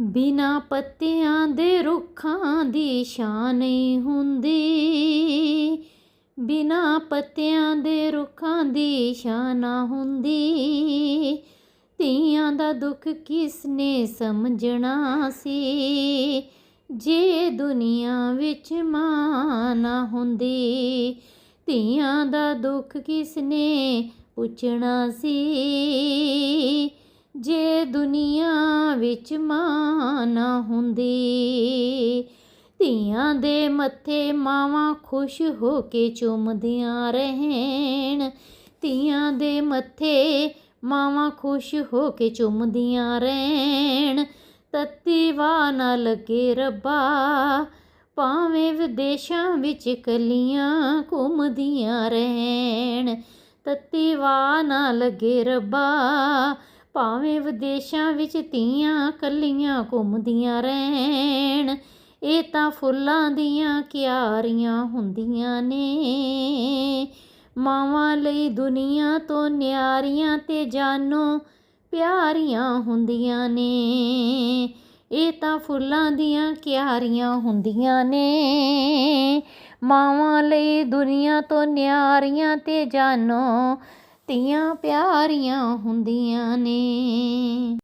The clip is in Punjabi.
ਬਿਨਾ ਪੱਤਿਆਂ ਦੇ ਰੁੱਖਾਂ ਦੀ ਛਾਂ ਨਹੀਂ ਹੁੰਦੀ। ਬਿਨਾ ਪੱਤਿਆਂ ਦੇ ਰੁੱਖਾਂ ਦੀ ਛਾਂ ਨਾ ਹੁੰਦੀ। ਧੀਆਂ ਦਾ ਦੁੱਖ ਕਿਸ ਨੇ ਸਮਝਣਾ ਸੀ? ਜੇ ਦੁਨੀਆ ਵਿੱਚ ਮਾਂ ਨਾ ਹੁੰਦੀ, ਧੀਆਂ ਦਾ ਦੁੱਖ ਕਿਸ ਨੇ ਪੁੱਛਣਾ ਸੀ? ਜੇ ਦੁਨੀਆ ਵਿੱਚ ਮਾਂ ਨਾ ਹੁੰਦੀ, ਧੀਆਂ ਦੇ ਮੱਥੇ ਮਾਵਾਂ ਖੁਸ਼ ਹੋ ਕੇ ਚੁੰਮਦੀਆਂ ਰਹਿਣ। ਧੀਆਂ ਦੇ ਮੱਥੇ ਮਾਵਾਂ ਖੁਸ਼ ਹੋ ਕੇ ਚੁੰਮਦੀਆਂ ਰਹਿਣ। ਤੱਤੀ ਵਾਹ ਨਾ ਲੱਗੇ ਰੱਬਾ, ਭਾਵੇਂ ਵਿਦੇਸ਼ਾਂ ਵਿੱਚ ਕਲੀਆਂ ਘੁੰਮਦੀਆਂ ਰਹਿਣ। ਤੱਤੀ ਵਾਹ ਨਾ ਲੱਗੇ ਰੱਬਾ ਭਾਵੇਂ ਵਿਦੇਸ਼ਾਂ ਵਿੱਚ ਧੀਆਂ ਕੱਲੀਆਂ ਘੁੰਮਦੀਆਂ ਰਹਿਣ, ਇਹ ਤਾਂ ਫੁੱਲਾਂ ਦੀਆਂ ਕਿਆਰੀਆਂ ਹੁੰਦੀਆਂ ਨੇ। ਮਾਵਾਂ ਲਈ ਦੁਨੀਆ ਤੋਂ ਨਿਆਰੀਆਂ ਤੇ ਜਾਨੋ ਪਿਆਰੀਆਂ ਹੁੰਦੀਆਂ ਨੇ। ਇਹ ਤਾਂ ਫੁੱਲਾਂ ਦੀਆਂ ਕਿਆਰੀਆਂ ਹੁੰਦੀਆਂ ਨੇ। ਮਾਵਾਂ ਲਈ ਦੁਨੀਆ ਤੋਂ ਨਿਆਰੀਆਂ ਤੇ ਜਾਨੋ ਧੀਆਂ ਪਿਆਰੀਆਂ ਹੁੰਦੀਆਂ ਨੇ।